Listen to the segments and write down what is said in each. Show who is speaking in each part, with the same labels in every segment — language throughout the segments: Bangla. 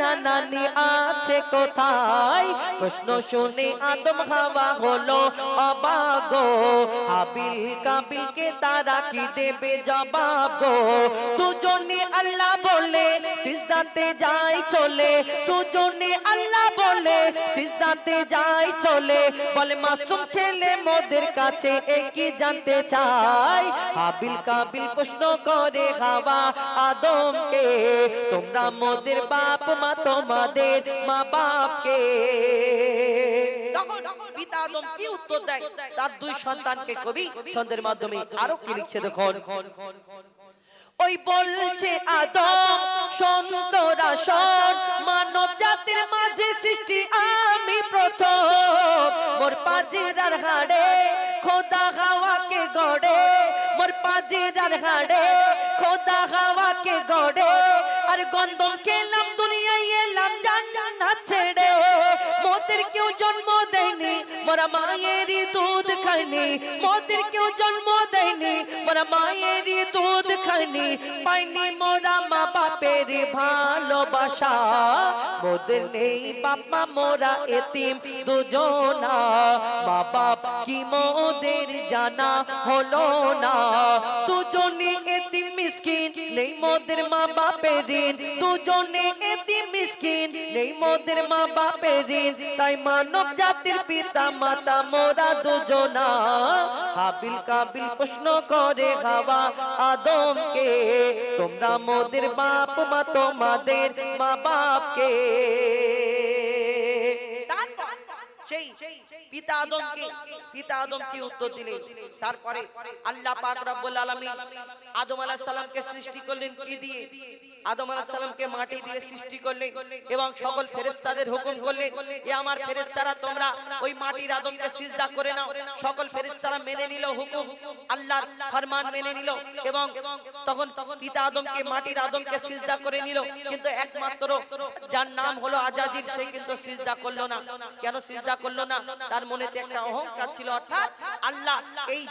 Speaker 1: নানা আছে কোথায়? প্রশ্ন শুনে আদম হাওয়া হলো, অবাক গো। হাবিল তারা কি দেবে জবাব গো? দুজনে আল্লাহ বলে, সিজদাতে যাই চলে। দুজনে আল্লাহ বলে সিজদাতে যাই চলে। বলে, মাসুম ছেলে মোদের কাছে একই জানতে চাই? হাবিল কাবিল প্রশ্ন করে, হাওয়া আদমকে, তোমরা মোদের বাপ, মা তোমাদের মা বাপকে। উত্তর তার দুই সন্তানকে কবি ছন্দের মাধ্যমে আরও কি লিখছে দেখুন। ওই বলছে আদম সন্তরা শোন মানব জাতির মাঝে সৃষ্টি আমি প্রথম। মোর পাজিরার হাড়ে খোদা হাওয়াকে গড়ে। মোর পাজিরার হাড়ে খোদা হাওয়াকে গড়ে। আর গন্ধম খেলাম মোরা মায়েরই দুধ খায়নি, মোদের কেউ জন্ম দেয়নি। মোরা মায়েরই দুধ খায়নি পাইনি মোরা মা বাপের ভালোবাসা। মোদের নেই বাবা মোরা এতিম দুজনা। মা বাপ কি মোদের জানা হলো না। দুজনে এতিম নেই মোদের মা বাপের ঋণ দুজনে এতি মিসকিন। নেই মোদের মা বাপের ঋণ তাই মানব জাতির পিতা, মাতা, মোরা দুজনা। হাবিল কাবিল প্রশ্ন করে হাওয়া আদমকে, তোমরা মোদের বাপ, মা তোমাদের মা বাপকে। পিতা আদমকে, পিতা আদম কি উত্তর দিলেন তারপরে আল্লাহ পাক রব্বুল আলামিন আদম আলাইহিস সালামকে সৃষ্টি করলেন কি দিয়ে? আদম আলাইহিস সালামকে মাটি দিয়ে সৃষ্টি করলেন এবং সকল ফেরেশতাদের হুকুম করলেন, এ আমার ফেরেশতারা, তোমরা ওই মাটির আদমকে সিজদা করে নাও। সকল ফেরেশতারা মেনে নিল হুকুম, আল্লাহর ফরমান মেনে নিল এবং তখন পিতা আদমকে, মাটির আদমকে সিজদা করে নিল। কিন্তু একমাত্র যার নাম হলো আজাজির, সে কিন্তু সিজদা করল না। কেন সিজদা করল না? তার মনেতে একটা অহংকার ছিল অর্থাৎ আল্লাহ এই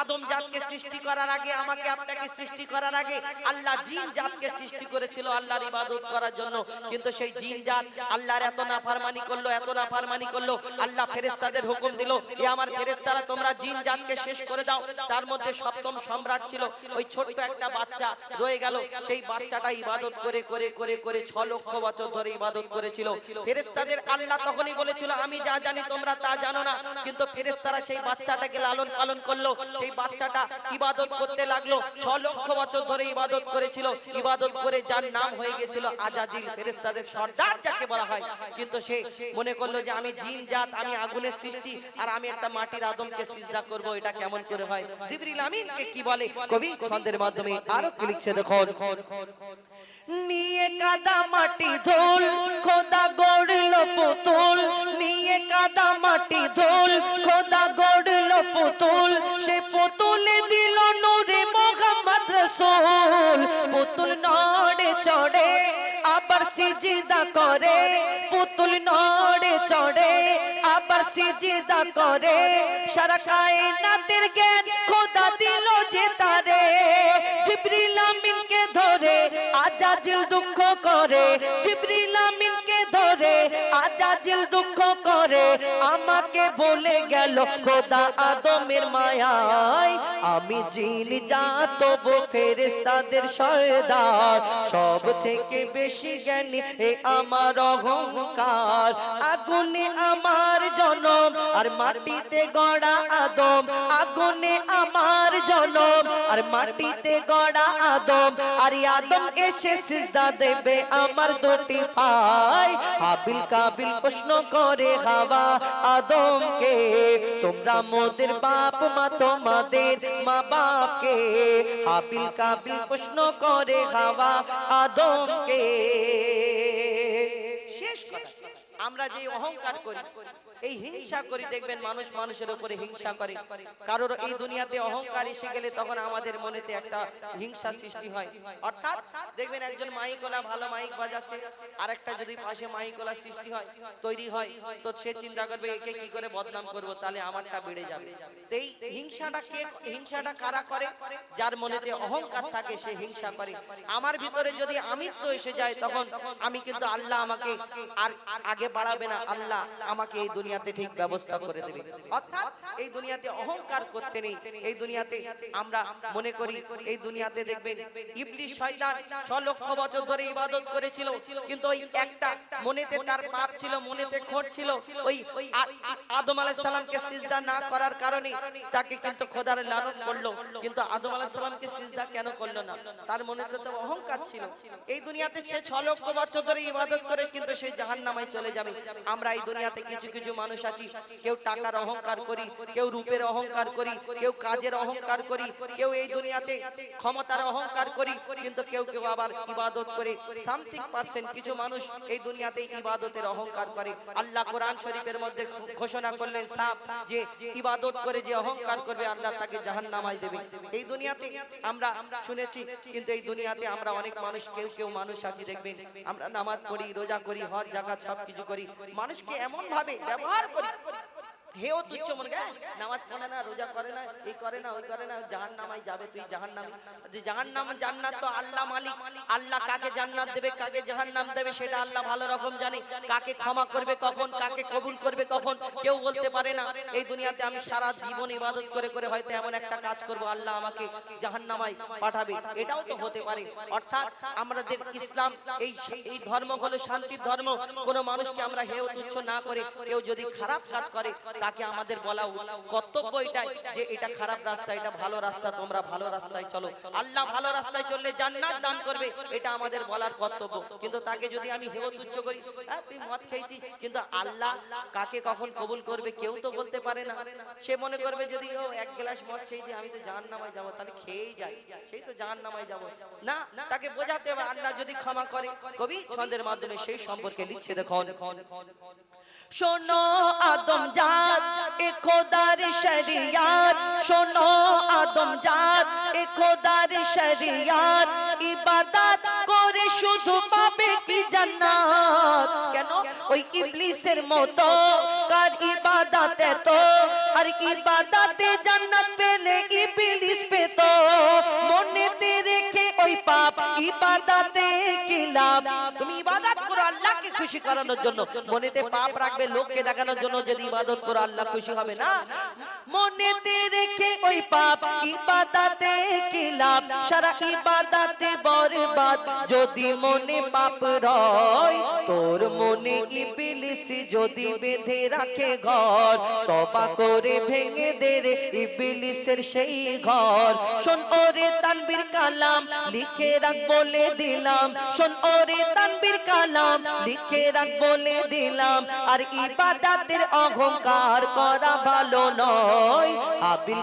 Speaker 1: আদম জাতকে সৃষ্টি করার আগে আমাকে আপনাকে সৃষ্টি করার আগে আল্লাহ জিন জাতকে সৃষ্টি করেছিল আল্লাহর ইবাদত করার জন্য। কিন্তু সেই জিন জাত আল্লাহর এত নাফরমানি করল এত নাফরমানি করল আল্লাহ ফেরেশতাদের হুকুম দিল এ আমার ফেরেশতারা তোমরা জিন জাতকে শেষ করে দাও। তার মধ্যে সপ্তম সম্রাট ছিল। ওই ছোট্ট একটা বাচ্চা রয়ে গেল। সেই বাচ্চাটা ইবাদত করে করে করে করে ছ লক্ষ বছর ধরে ইবাদত করেছিল ফেরেশতাদের আল্লাহ তখনই বলেছিল আমি যা জানি তোমরা তা জানো না, কিন্তু ফেরেশতারা সেই বাচ্চাটাকে লালন পালন করল, সেই বাচ্চাটা ইবাদত করতে লাগল, ছ লক্ষ বছর ধরে ইবাদত করেছিল, ইবাদত করে যার নাম হয়ে গেছিল আজাজিল, ফেরেশতাদের সর্দার যাকে বলা হয়। কিন্তু সে মনে করল যে আমি জিন জাত, আমি আগুনের সৃষ্টি, আর আমি একটা মাটির আদমকে সিজদা করব, এটা কেমন করে হয়? জিবরিল আমিনকে কি বলে? কবি ছন্দের মাধ্যমে আরও কি লিখছে, দেখুন। নিয়ে কাদা মাটি ধুল, খোদা গড়ল পুতুল নিয়ে কাদা মাটি ধুল, খোদা গড়ল পুতুল, সে পুতুলে দিল নূরে মোহাম্মদ রসুল। পুতুল নড়ে চড়ে, আবার সিজিদা করে। পুতুল নড়ে চড়ে, আবার সিজিদা করে। সারা কায়নাতের জ্ঞান খোদা দিল যে তারে। জিবরিল আমিনকে ধরে আজাজিল দুঃখ করে। জিবরিল আমিনকে ধরে আজাজিল দুঃখ করে, আমাকে বলে গেল, খোদা আদমের মায়ায় আমি জিন জাতব ফেরেশতাদের সয়দার। সব থেকে বেশি জ্ঞানী এ আমার অহংকার। আগুনে আমার জনম, আর মাটিতে গড়া আদম। আগুনে আমার জনম আর মাটিতে গড়া আদম, আর আদম এসে সিজদা দেবে আমার দুটি ভাই। হাবিল কাবিল প্রশ্ন করে হাওয়া, আদমকে, তোমরা মোদের বাপ, মা তোমাদের মা বাপকে হাবিল কাবিল প্রশ্ন করে হাওয়া, আদমকে। শেষ আমরা যে অহংকার করি এই হিংসা করি দেখবেন মানুষ মানুষের উপরে হিংসা করে। কারোর এই দুনিয়াতে অহংকার এসে গেলে তখন আমাদের মনেতে একটা হিংসা সৃষ্টি হয়। অর্থাৎ দেখবেন একজন মাইকলা ভালো মাইক বাজাচ্ছে আর একটা যদি পাশে মাইকলা সৃষ্টি হয়, তৈরি হয়, তো সে চিন্তা করবে, একে কি করে বদনাম করব? তাহলে আমারটা বেড়ে যাবে। তো এই হিংসাটা কে, হিংসাটা কারা করে? যার মনেতে অহংকার থাকে, সে হিংসা করে। আমার ভিতরে যদি আমিত্ব এসে যায়, তখন আমি কিন্তু আল্লাহ আমাকে আর আগে বাড়াবে না। আল্লাহ আমাকে এই দুনিয়াতে ঠিক ব্যবস্থা করে দেবে। অর্থাৎ এই দুনিয়াতে অহংকার করতে নেই। এই দুনিয়াতে আমরা মনে করি, এই দুনিয়াতে দেখবেন ইবলিশ শয়তান 6 লক্ষ বছর ধরে ইবাদত করেছিল, কিন্তু ওই একটা মনেতে তার পাপ ছিল, মনেতে খোট ছিল। ওই আদম আলাইহিস সালামকে সিজদা না করার কারণে তাকে কিন্তু খোদার লানত করল কিন্তু আদম আলাইহিস সালামকে সিজদা কেন করল না? তার মনেতে তো অহংকার ছিল। এই দুনিয়াতে সে 6 লক্ষ বছর ধরে ইবাদত করে, কিন্তু সে জাহান্নামে চলে যাবে। আমরা এই দুনিয়াতে কিছু কিছু মানুষ আছি, কেউ টাকার অহংকার করি, কেউ রূপের অহংকার করি, কেউ কাজের অহংকার করি, কেউ এই দুনিয়াতে ক্ষমতার অহংকার করি, কিন্তু কেউ কেউ আবার ইবাদত করে। সামথিং পার্সেন্ট কিছু মানুষ এই দুনিয়াতে ইবাদতের অহংকার করে। আল্লাহ কোরআন শরীফের মধ্যে ঘোষণা করলেন সাফ, যে ইবাদত করে যে অহংকার করবে, আল্লাহ তাকে জাহান্নামায় দেবে। এই দুনিয়াতে আমরা শুনেছি, কিন্তু এই দুনিয়াতে আমরা অনেক মানুষ, কেউ কেউ মানুষ আছি, দেখবেন। আমরা নামাজ পড়ি, রোজা করি, হজ, জাকাত সব কিছু করি। মানুষকে এমন ভাবে ব্যবহার করি হেও তুচ্ছ মনে করে, নামাজ পড়ে না রোজা করে না এই করে না ওই করে না জাহান নামাই যাবে তুই জাহান নামে যে জাহান নাম জান্নাত তো আল্লাহ মালিক। আল্লাহ কাকে জান্নাত দেবে কাকে জাহান নাম দেবে সেটা আল্লাহ ভালো রকম জানে। কাকে ক্ষমা করবে কখন কাকে কবুল করবে কখন কেউ বলতে পারে না। এই দুনিয়াতে আমি সারা জীবন ইবাদত করে করে হয়তো এমন একটা কাজ করব আল্লাহ আমাকে জাহান নামাই পাঠাবে। এটাও তো হতে পারে। অর্থাৎ আমাদের ইসলাম এই এই ধর্ম হলো শান্তির ধর্ম। কোন মানুষকে আমরা হেও তুচ্ছ না করে কেউ যদি খারাপ কাজ করে তাকে আমাদের বলা কর্তব্য এটাই যে এটা খারাপ রাস্তা, এটা ভালো রাস্তা, তোমরা ভালো রাস্তায় চলো। আল্লাহ ভালো রাস্তায় চললে জান্নাত দান করবে, এটা আমাদের বলার কর্তব্য। কিন্তু তাকে যদি আমি হেয় তুচ্ছ করি হ্যাঁ তুই মদ খেয়েছি কিন্তু আল্লাহ কাকে কখন কবুল করবে কেউ তো বলতে পারে না। সে মনে করবে যদি, ও, এক গ্লাস মদ খেয়েছি, আমি তো জাহান নামায় যাব, তাহলে খেয়েই যাই। সেই তো জাহান নামায় যাব। না, তাকে বোঝাতে হবে, আল্লাহ যদি ক্ষমা করে, কবি ছন্দের মাধ্যমে সেই সম্পর্কে লিখছে দেখুন। শোনো আদম জাত এ খোদার শরিয়াত। শোনো আদম জাত, এ খোদার শরিয়াত। ইবাদত করে শুধু পাবে কি জান্নাত? কেন? ওই ইবলিসের মতো। কার ইবাদতে তো আর ইবাদতে জান্নাত পেলে ইবলিস পেতো। মনেতে রেখে ওই পাপ, ইবাদতে কি লাভ? তুমি ইবাদত আল্লাহকে খুশি করানোর জন্য। মনেতে পাপ রাখবে, লোককে দেখানোর জন্য যদি ইবাদত করো আল্লাহ খুশি হবে না? মনেতে ওই পাপ ইবাদতে কি লাভ সারা ইবাদতে বরবাদ। যদি মনে পাপ রয়, তোর মনে ইবলিস যদি বেঁধে রাখে ঘর, তবা করে ভেঙে দে রে ইবলিসের সেই ঘর। ওরে তানবীর কালাম, লিখে রাখ বলে দিলাম। শোন ওরে তানবীর কালাম, লিখে রাখ বলে দিলাম। আর ইবাদতের অহংকার করা ভালো নয়। হাবিল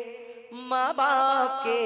Speaker 1: মা বাপকে